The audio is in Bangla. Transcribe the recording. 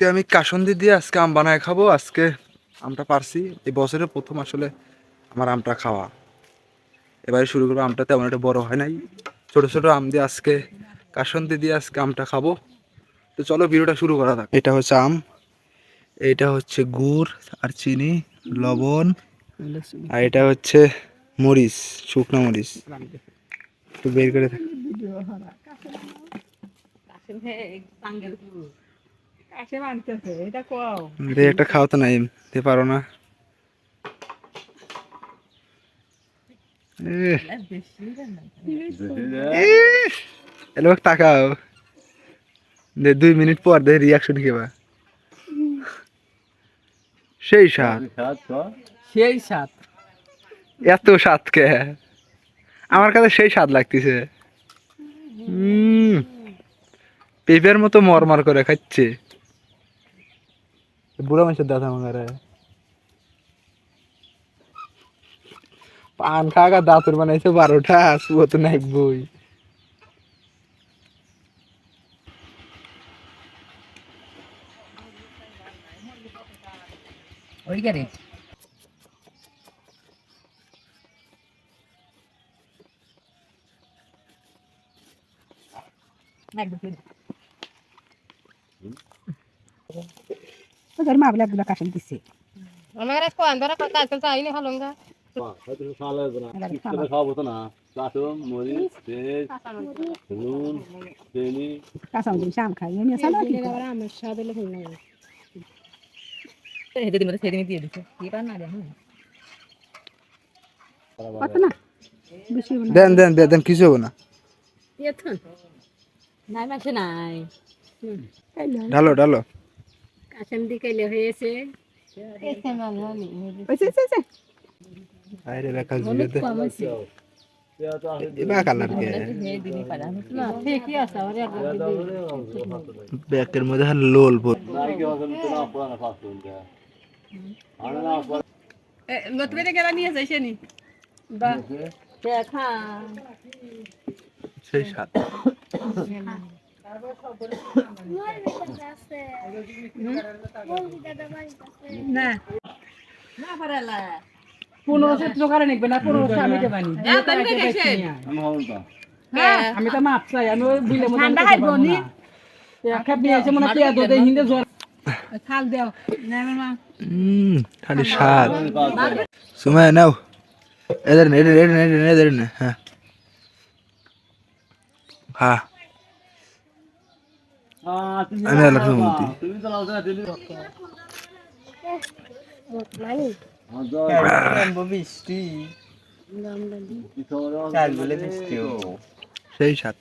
আজকে আমি কাসন্দি দিয়ে আজকে আম বানায় খাব আজকে আমটা পারছি এই বছরের প্রথম আসলে আমার আমটা খাওয়া এবারে শুরু করব আমটা তেমন একটা বড় হয় নাই ছোট ছোট আম দিয়ে আজকে কাসন্দি দিয়ে আজকে আমটা খাব তো চলো ভিডিওটা শুরু করা থাক এটা হচ্ছে আম এটা হচ্ছে গুড় আর চিনি লবণ আর এটা হচ্ছে মরিচ শুকনো মরিচ একটু বের করে থাক দে একটা খাও তো নাই দে পারো না। এলো তাকাও। দে দুই মিনিট পর দে রিয়াকশন কেবা সেই স্বাদ। সেই সাত এত স্বাদ কে? আমার কাছে সেই স্বাদ লাগতেছে। পেঁপের মতো মরমর করে খাচ্ছে। বুড়ো মানুষের দাদা আমার পান খাগা দাঁতুর বানাইছে বারোটা শুয়ো তো নাই বই ওই গাড়ি ওদের মা বলে গুলা কাশন দিছে আমার আজকে আন্ধারা কাজ চলছে আইনে হালঙ্গা কাঁচা দিন শাম খাই আমি সালা কি আবার আমার স্বাদ হলে হই না সেদিন মধ্যে সেদিন দিয়ে দিছে। কি পার না দেখুন কত না? হব না। দেন দেন দেন দেন কিছু হবে না। নাই মাসে নাই। ঢালো ঢালো। কাশেম দি কাইলে হয়েছে। আরে লেখা জুড়ে দে। ব্যাকের মধ্যে লোল ভর। গেলা নিয়ে যাইছে নি? সেই স্বাদ না না পারালা পনেরোশো টাকা নিকবে না পনেরোশো আমি দেবানি হ্যাঁ আমি তো মাপ চাই আমি ওই বিলে ঠান্ডা খাইব নি একটা বিয়েছে মনে পেয়ে দোদে হিন্দে জ্বর খাল দেও খালি স্বাদ সময় নাও এদের এদের এদের এদের হ্যাঁ হ্যাঁ আমি আলাদা সমতি সেই স্বাদ